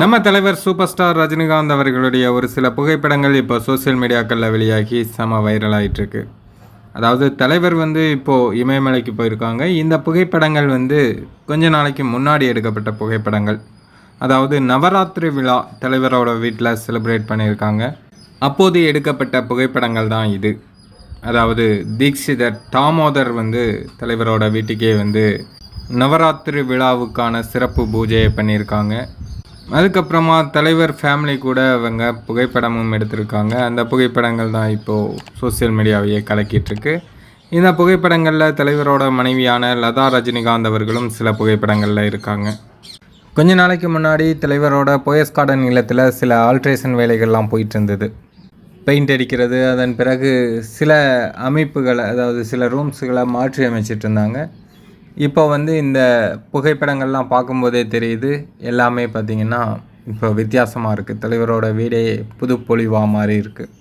நம்ம தலைவர் super star Rajinikanth அவர்களுடைய ஒரு சில புகைப்படங்கள் இப்போ சோஷியல் மீடியாக்களில் வெளியாகி செம வைரல் அதாவது தலைவர் வந்து இப்போது இமயமலைக்கு போயிருக்காங்க. இந்த புகைப்படங்கள் வந்து கொஞ்ச நாளைக்கு முன்னாடி எடுக்கப்பட்ட புகைப்படங்கள். அதாவது நவராத்திரி விழா தலைவரோட வீட்டில் செலிப்ரேட் பண்ணியிருக்காங்க. அப்போது எடுக்கப்பட்ட புகைப்படங்கள் தான் இது. அதாவது தீக்ஷிதர் தாமோதர் வந்து தலைவரோட வீட்டுக்கே வந்து நவராத்திரி விழாவுக்கான சிறப்பு பூஜையை பண்ணியிருக்காங்க. அதுக்கப்புறமா தலைவர் ஃபேமிலி கூட அவங்க புகைப்படமும் எடுத்திருக்காங்க. அந்த புகைப்படங்கள் தான் இப்போது சோஷியல் மீடியாவையே கலக்கிட்டுருக்கு. இந்த புகைப்படங்களில் தலைவரோட மனைவியான லதா ரஜினிகாந்த் அவர்களும் சில புகைப்படங்களில் இருக்காங்க. கொஞ்ச நாளைக்கு முன்னாடி தலைவரோட போயஸ் கார்டன் இல்லத்தில் சில ஆல்ட்ரேஷன் வேலைகள்லாம் போயிட்டு இருந்தது பெயிண்ட் அடிக்கிறது அதன் பிறகு சில அமைப்புகளை அதாவது சில ரூம்ஸுகளை மாற்றி அமைச்சிட்டு இருந்தாங்க இப்போ வந்து இந்த புகைப்படங்கள்லாம் பார்க்கும்போதே தெரியுது. எல்லாமே பார்த்திங்கன்னா இப்போ வித்தியாசமாக இருக்குது தலைவரோட வீடே புதுப்பொலிவாக மாதிரி மாறி இருக்குது